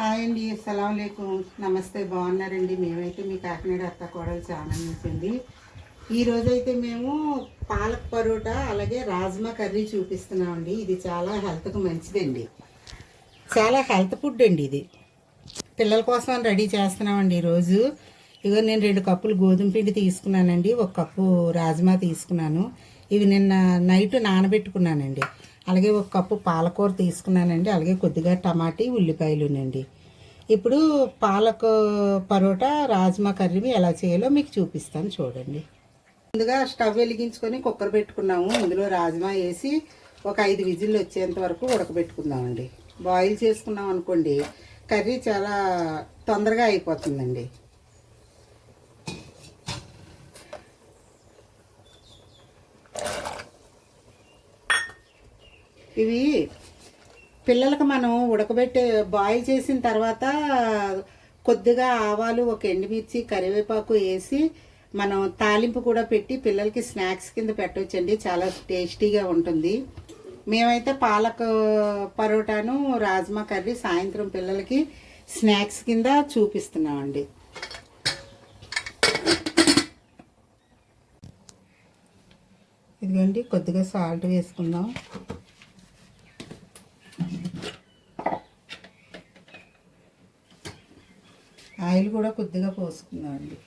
Hi అండి అస్సలం నమస్తే బాగున్నారండి. మేమైతే మీ కాకినాడ అత్త కోడలు చాలా నచ్చింది ఈరోజైతే మేము పాలక్ పరోటా అలాగే రాజ్మా కర్రీ చూపిస్తున్నామండి. ఇది చాలా హెల్త్కు మంచిదండి. చాలా హెల్త్ ఫుడ్ అండి ఇది. పిల్లల కోసం రెడీ చేస్తున్నామండి ఈరోజు ఇగో నేను రెండు కప్పులు గోధుమ పిండి తీసుకున్నానండి. ఒక కప్పు రాజ్మా తీసుకున్నాను. ఇవి నిన్న నైట్ నానబెట్టుకున్నానండి. అలాగే ఒక కప్పు పాలకూర తీసుకున్నానండి. అలాగే కొద్దిగా టమాటీ ఉల్లిపాయలునండి. ఇప్పుడు పాలక పరోటా రాజ్మా కర్రీ ఎలా చేయాలో మీకు చూపిస్తాను చూడండి. ముందుగా స్టవ్ వెలిగించుకొని కుక్కర్ పెట్టుకున్నాము. ఇందులో రాజ్మా వేసి ఒక ఐదు విజిల్లు వచ్చేంత వరకు ఉడకబెట్టుకుందామండి. బాయిల్ చేసుకున్నాం అనుకోండి కర్రీ చాలా తొందరగా అయిపోతుందండి. ఇవి పిల్లలకు మనం ఉడకబెట్టే బాయిల్ చేసిన తర్వాత కొద్దిగా ఆవాలు ఒక ఎండుమిర్చి కరివేపాకు వేసి మనం తాలింపు కూడా పెట్టి పిల్లలకి స్నాక్స్ కింద పెట్టవచ్చండి చాలా టేస్టీగా ఉంటుంది. మేమైతే పాలక్ పరోటాను రాజ్మా కర్రీ సాయంత్రం పిల్లలకి స్నాక్స్ కింద చూపిస్తున్నామండి. ఇదిగోండి కొద్దిగా సాల్ట్ వేసుకుందాం ఆయిల్ కూడా కొద్దిగా పోసుకుందామండి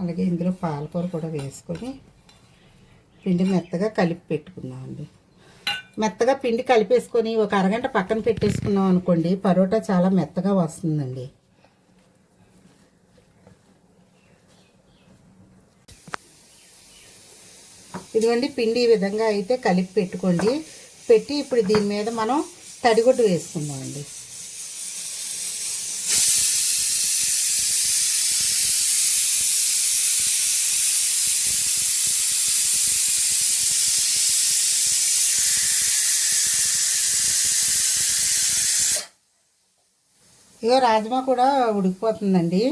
అలాగే ఇందులో పాలకూర కూడా వేసుకొని పిండి మెత్తగా కలిపి పెట్టుకుందామండి మెత్తగా పిండి కలిపేసుకొని ఒక అరగంట పక్కన పెట్టేసుకున్నాం అనుకోండి పరోటా చాలా మెత్తగా వస్తుందండి. ఇదిగోండి పిండి ఈ విధంగా అయితే కలిపి పెట్టుకోండి. పెట్టి ఇప్పుడు దీని మీద మనం తడిగొడ్డు వేసుకుందామండి. ఇగో రాజ్మా కూడా ఉడికిపోతుందండి.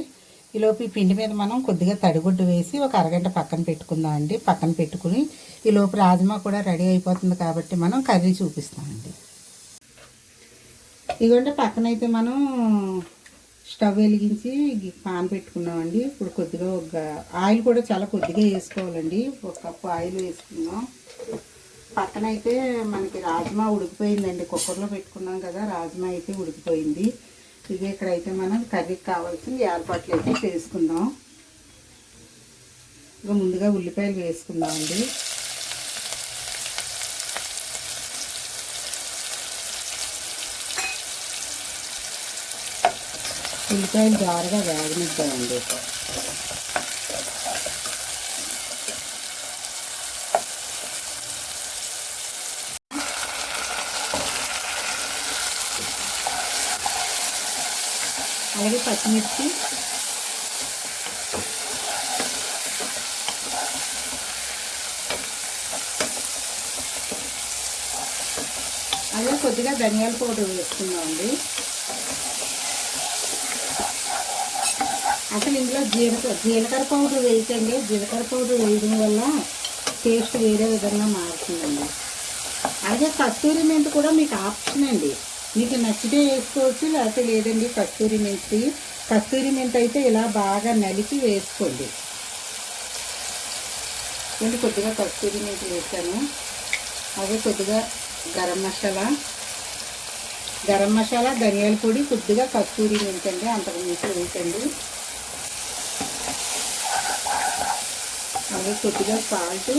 ఈలోపు ఈ పిండి మీద మనం కొద్దిగా తడిగుడ్డు వేసి ఒక అరగంట పక్కన పెట్టుకుందాం అండి. పక్కన పెట్టుకుని ఈలోపు రాజ్మా కూడా రెడీ అయిపోతుంది కాబట్టి మనం కర్రీ చూపిస్తామండి ఇదిగోండి పక్కన అయితే మనం స్టవ్ వెలిగించి పాన్ పెట్టుకున్నామండి ఇప్పుడు కొద్దిగా ఒక ఆయిల్ కూడా చాలా కొద్దిగా వేసుకోవాలండి. ఒక కప్పు ఆయిల్ వేసుకుందాం. పక్కన అయితే మనకి రాజ్మా ఉడికిపోయిందండి. కుక్కర్లో పెట్టుకున్నాం కదా రాజ్మా అయితే ఉడికిపోయింది. ఇది ఇక్కడైతే మనం కర్రీకి కావాల్సిన ఏర్పాట్లు అయితే చేసుకుందాం. ఇంకా ముందుగా ఉల్లిపాయలు వేసుకుందామండి. ఉల్లిపాయలు జారుగా వేగనిద్దామండి. అలాగే పచ్చిమిర్చి. అలాగే కొద్దిగా ధనియాల పౌడర్ వేసుకుందామండి. అసలు ఇందులో జీలకర్ర జీలకర్ర పౌడర్ వేయకండి జీలకర్ర పౌడర్ వేయడం వల్ల టేస్ట్ వేరే విధంగా మారుతుందండి. అలాగే కస్తూరి మెంతి కూడా మీకు ఆప్షన్ అండి. మీకు నచ్చితే వేసుకోవచ్చు లేకపోతే లేదండి కస్తూరి మెంతి. కస్తూరి మెంతి అయితే ఇలా బాగా నలిపి వేసుకోండి. నేను కొద్దిగా కస్తూరి మెంతి వేసాను. అదే కొద్దిగా గరం మసాలా. గరం మసాలా ధనియాల పొడి కొద్దిగా కస్తూరి మెంతి అండి అంతకు మించి వేసండి అలాగే కొద్దిగా సాల్ట్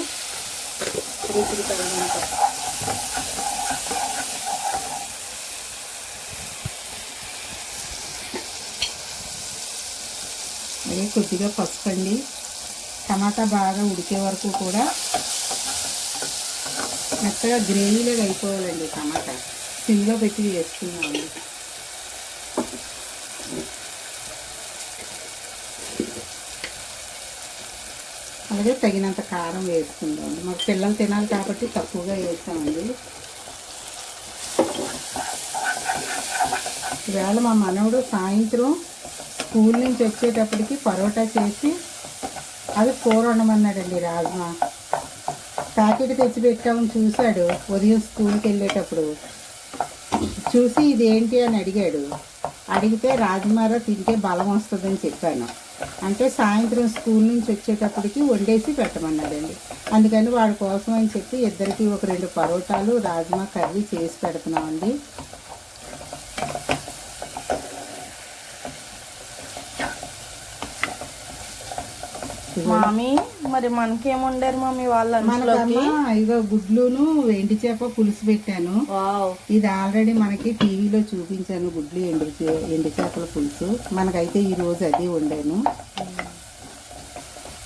రుచికి తగినంత. అలాగే కొద్దిగా పసుపు అండి టమాటా బాగా ఉడికే వరకు కూడా మెత్తగా గ్రేవీలాగా అయిపోవాలండి టమాటా. సిమ్లో పెట్టి వేసుకున్నామండి అలాగే తగినంత కారం వేసుకుందామండి మాకు పిల్లలు తినాలి కాబట్టి తక్కువగా వేస్తామండి ఈవేళ మా మనవడు సాయంత్రం స్కూల్ నుంచి వచ్చేటప్పటికి పరోటా చేసి అది కూర వండమన్నాడండి రాజ్మా ప్యాకెట్ తెచ్చి పెట్టామని చూశాడు ఉదయం స్కూల్కి వెళ్ళేటప్పుడు. చూసి ఇదేంటి అని అడిగాడు. అడిగితే రాజమారా తింటే బలం వస్తుందని చెప్పాను. అంటే సాయంత్రం స్కూల్ నుంచి వచ్చేటప్పటికి వండేసి పెట్టమన్నాడండి. అందుకని వాడి కోసం అని చెప్పి ఇద్దరికి ఒక రెండు పరోటాలు రాజ్మా కర్రీ చేసి పెడుతున్నామండి. మామి మరి మనకేం వండారు మమ్మీ వాళ్ళ ఇగో గుడ్లును ఎండి చేప పులుసు పెట్టాను. ఇది ఆల్రెడీ మనకి టీవీలో చూపించాను గుడ్లు ఎండు చే- ఎండు చేపల పులుసు. మనకైతే ఈ రోజు అది వండాను.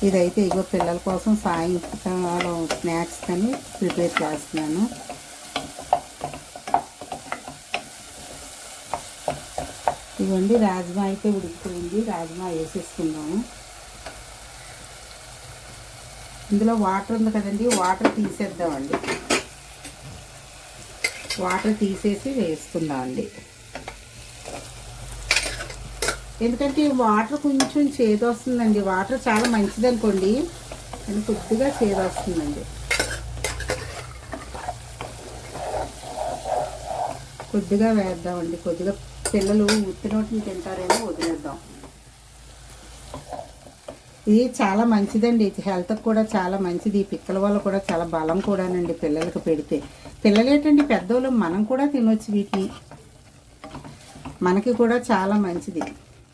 ఇదైతే ఇగో పిల్లల కోసం సాయంకాలం స్నాక్స్ కానీ ప్రిపేర్ చేస్తున్నాను. ఇవ్వండి రాజ్మా అయితే ఉడికిపోయింది. రాజ్మా వేసేసుకుందాము. ఇందులో వాటర్ ఉంది కదండి వాటర్ తీసేద్దామండి. వాటర్ తీసేసి వేసుకుందామండి. ఎందుకంటే వాటర్ కొంచెం చేదు వస్తుందండి వాటర్ చాలా మంచిది అనుకోండి కానీ కొద్దిగా చేదు వస్తుందండి కొద్దిగా వేద్దామండి. కొద్దిగా పిల్లలు ఉత్తినోటిని తింటారేమో వదిలేద్దాం. ఇది చాలా మంచిదండి. ఇది హెల్త్కి కూడా చాలా మంచిది. ఈ పిక్కల వల్ల కూడా చాలా బలం కూడానండి పిల్లలకు పెడితే. పిల్లలు ఏంటండి పెద్దోళ్ళు మనం కూడా తినొచ్చు వీటిని. మనకి కూడా చాలా మంచిది.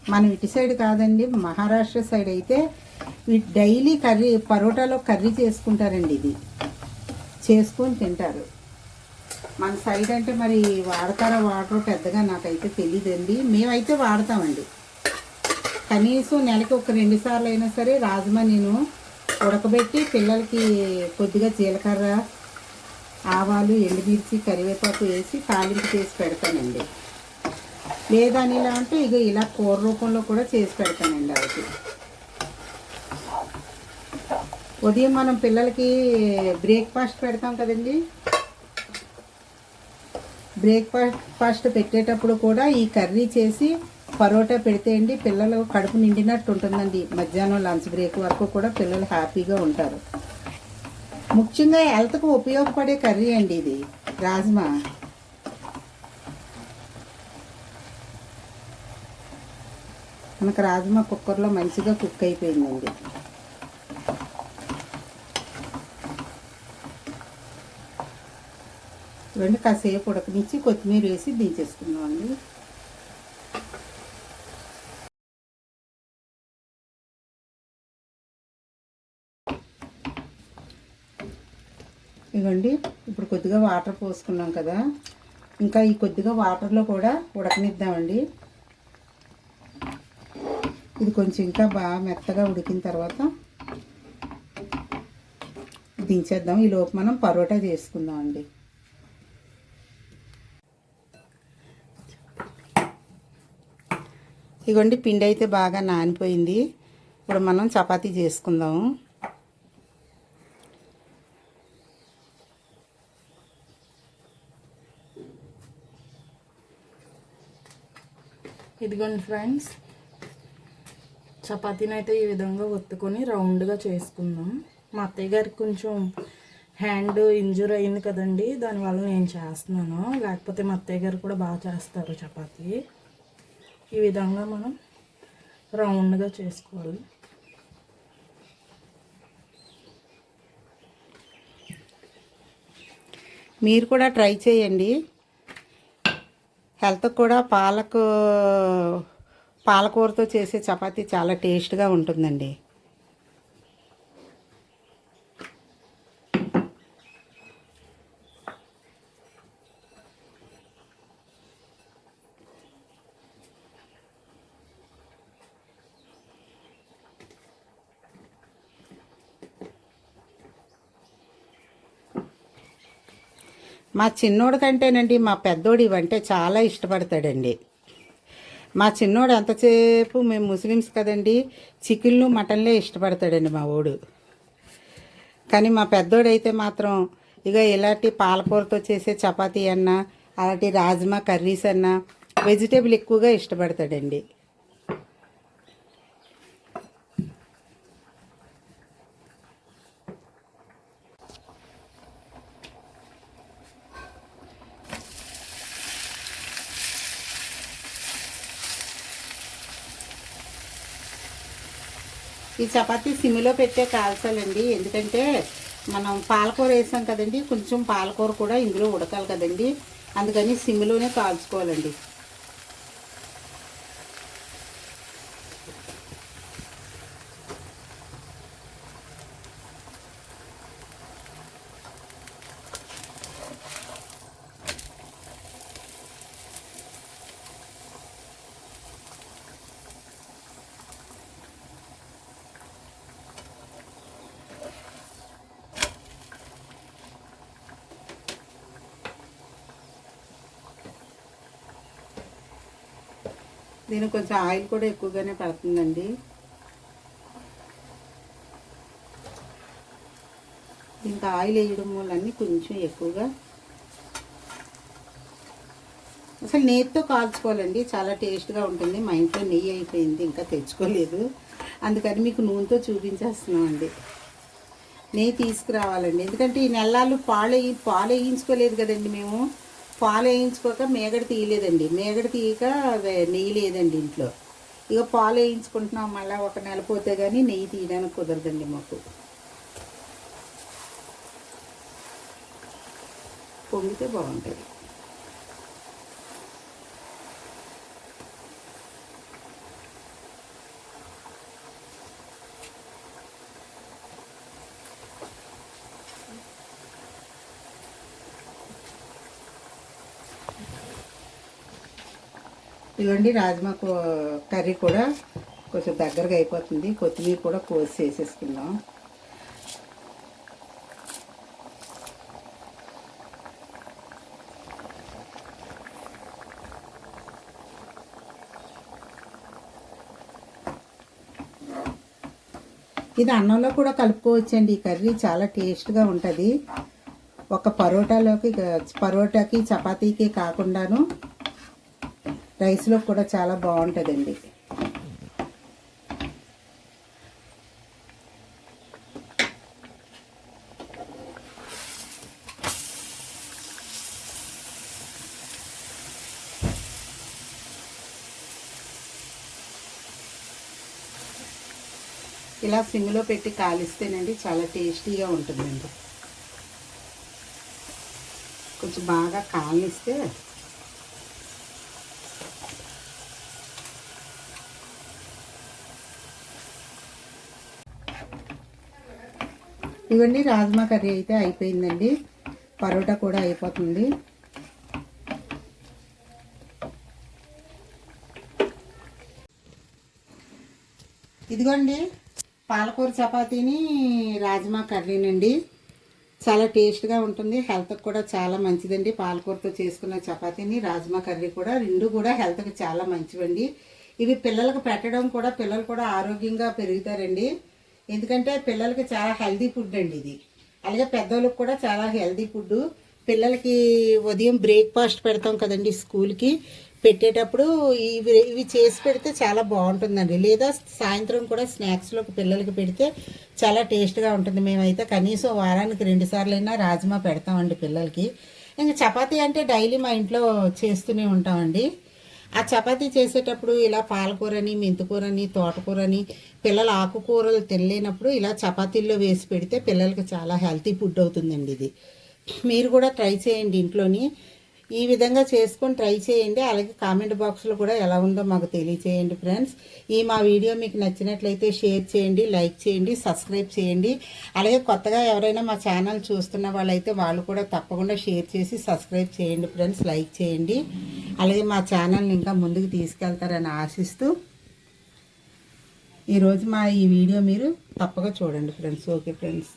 మనం ఇటు సైడ్ కాదండి మహారాష్ట్ర సైడ్ అయితే వీటి డైలీ కర్రీ పరోటాలో కర్రీ చేసుకుంటారండి ఇది. చేసుకొని తింటారు. మన సైడ్ అంటే మరి వాడతారా వాటర్ పెద్దగా నాకైతే తెలియదండి మేమైతే వాడతామండి. కనీసం నెలకి ఒక రెండు సార్లు అయినా సరే రాజ్మా నేను ఉడకబెట్టి పిల్లలకి కొద్దిగా జీలకర్ర ఆవాలు ఎండుమిర్చి కరివేపాకు వేసి తాలింపు చేసి పెడతానండి. లేదా ఇలా అంటే ఇక ఇలా కూర రూపంలో కూడా చేసి పెడతానండి అది ఉదయం మనం పిల్లలకి బ్రేక్ఫాస్ట్ పెడతాం కదండి. బ్రేక్ఫాస్ట్ ఫాస్ట్ పెట్టేటప్పుడు కూడా ఈ కర్రీ చేసి పరోటా పెడితే అండి పిల్లలు కడుపు నిండినట్టు ఉంటుందండి. మధ్యాహ్నం లంచ్ బ్రేక్ వరకు కూడా పిల్లలు హ్యాపీగా ఉంటారు. ముఖ్యంగా హెల్త్కు ఉపయోగపడే కర్రీ అండి ఇది. రాజ్మా. మనకు రాజ్మా కుక్కర్లో మంచిగా కుక్ అయిపోయిందండి. రెండు కాసేపు ఉడకనిచ్చి కొత్తిమీర వేసి దించేసుకున్నాం అండి ఇవ్వండి ఇప్పుడు కొద్దిగా వాటర్ పోసుకున్నాం కదా. ఇంకా ఈ కొద్దిగా వాటర్లో కూడా ఉడకనిద్దామండి. ఇది కొంచెం ఇంకా బాగా మెత్తగా ఉడికిన తర్వాత దించేద్దాం. ఈ లోపు మనం పరోటా చేసుకుందాం అండి ఇగోండి పిండి అయితే బాగా నానిపోయింది. ఇప్పుడు మనం చపాతీ చేసుకుందాము. ఇదిగోండి ఫ్రెండ్స్ చపాతీని అయితే ఈ విధంగా ఒత్తుకొని రౌండ్గా చేసుకుందాం. మా అత్తయ్య గారికి కొంచెం హ్యాండ్ ఇంజూర్ అయింది కదండి దానివల్ల నేను చేస్తున్నాను. లేకపోతే మా అత్తయ్య గారు కూడా బాగా చేస్తారు చపాతీ. ఈ విధంగా మనం రౌండ్గా చేసుకోవాలి. మీరు కూడా ట్రై చేయండి. హెల్త్ కూడా పాలకు పాలకూరతో చేసే చపాతీ చాలా టేస్ట్గా ఉంటుందండి. మా చిన్నోడు కంటేనండి మా పెద్దోడు ఇవంటే చాలా ఇష్టపడతాడండి. మా చిన్నోడు ఎంతసేపు మేము ముస్లిమ్స్ కదండి చికెన్లు మటన్లే ఇష్టపడతాడండి మా ఓడు. కానీ మా పెద్దోడైతే మాత్రం ఇక ఇలాంటి పాలకూరతో చేసే చపాతీ అన్నా అలాంటి రాజ్మా కర్రీస్ అన్నా వెజిటేబుల్ ఎక్కువగా ఇష్టపడతాడండి. ఈ చపాతీ సిమ్లో పెట్టే కాల్చాలండి. ఎందుకంటే మనం పాలకూర వేసాం కదండి కొంచెం పాలకూర కూడా ఇందులో ఉడకాలి కదండి. అందుకని సిమ్లోనే కాల్చుకోవాలండి. దీనికి కొంచెం ఆయిల్ కూడా ఎక్కువగానే పడుతుందండి. ఇంకా ఆయిల్ వేయడం వల్ల అన్నీ కొంచెం ఎక్కువగా అసలు నెయ్యితో కాల్చుకోవాలండి చాలా టేస్ట్గా ఉంటుంది. మా ఇంట్లో నెయ్యి అయిపోయింది ఇంకా తెచ్చుకోలేదు. అందుకని మీకు నూనెతో చూపించేస్తున్నామండి. నెయ్యి తీసుకురావాలండి. ఎందుకంటే ఈ నెలలు పాలు పాలు వేయించుకోలేదు కదండి మేము. పాలు వేయించుకోక మేగడ తీయలేదండి. మేగడ తీయక నెయ్యి లేదండి ఇంట్లో. ఇక పాలు వేయించుకుంటున్నాం. మళ్ళీ ఒక నెల పోతే కానీ నెయ్యి తీయడానికి కుదరదండి మాకు. పొంగితే బాగుంటుంది. ఇవ్వండి రాజ్మా కర్రీ కూడా కొంచెం దగ్గరగా అయిపోతుంది. కొత్తిమీర కూడా కోసి వేసేసుకుందాం. ఇది అన్నంలో కూడా కలుపుకోవచ్చండి. ఈ కర్రీ చాలా టేస్ట్గా ఉంటుంది. ఒక పరోటాలోకి పరోటాకి చపాతీకి కాకుండాను రైస్లో కూడా చాలా బాగుంటుందండి. ఇలా సిమ్లో పెట్టి కాలిస్తేనండి చాలా టేస్టీగా ఉంటుందండి. కొంచెం బాగా కాలిస్తే ఇవన్నీ రాజ్మా కర్రీ అయితే అయిపోయిందండి. పరోటా కూడా అయిపోతుంది. ఇదిగోండి పాలకూర చపాతీని రాజ్మా కర్రీనండి. చాలా టేస్ట్గా ఉంటుంది. హెల్త్కి కూడా చాలా మంచిదండి. పాలకూరతో చేసుకున్న చపాతీని రాజ్మా కర్రీ కూడా రెండు కూడా హెల్త్కి చాలా మంచివండి. ఇవి పిల్లలకు పెట్టడం కూడా పిల్లలు కూడా ఆరోగ్యంగా పెరుగుతారండి. ఎందుకంటే పిల్లలకి చాలా హెల్దీ ఫుడ్ అండి ఇది. అలాగే పెద్దోళ్ళకి కూడా చాలా హెల్దీ ఫుడ్ పిల్లలకి ఉదయం బ్రేక్ఫాస్ట్ పెడతాం కదండి స్కూల్కి. పెట్టేటప్పుడు ఇవి ఇవి చేసి పెడితే చాలా బాగుంటుందండి. లేదా సాయంత్రం కూడా స్నాక్స్లోకి పిల్లలకి పెడితే చాలా టేస్ట్గా ఉంటుంది. మేమైతే కనీసం వారానికి రెండు అయినా రాజ్మా పెడతామండి పిల్లలకి. ఇంకా చపాతీ అంటే డైలీ మా ఇంట్లో చేస్తూనే ఉంటామండి. ఆ చపాతీ చేసేటప్పుడు ఇలా పాలకూరని మెంతికూరని తోటకూరని పిల్లలు ఆకుకూరలు తినలేనప్పుడు ఇలా చపాతీల్లో వేసి పెడితే పిల్లలకి చాలా హెల్తీ ఫుడ్ అవుతుందండి ఇది. మీరు కూడా ట్రై చేయండి ఇంట్లోని. ఈ విధంగా చేసుకొని ట్రై చేయండి. అలాగే కామెంట్ బాక్స్లో కూడా ఎలా ఉందో మాకు తెలియచేయండి ఫ్రెండ్స్. ఈ మా వీడియో మీకు నచ్చినట్లయితే షేర్ చేయండి లైక్ చేయండి సబ్స్క్రైబ్ చేయండి. అలాగే కొత్తగా ఎవరైనా మా ఛానల్ చూస్తున్న వాళ్ళైతే వాళ్ళు కూడా తప్పకుండా షేర్ చేసి సబ్స్క్రైబ్ చేయండి ఫ్రెండ్స్ లైక్ చేయండి. అలాగే మా ఛానల్ని ఇంకా ముందుకు తీసుకెళ్తారని ఆశిస్తూ ఈరోజు మా ఈ వీడియో మీరు తప్పగా చూడండి ఫ్రెండ్స్. Okay friends.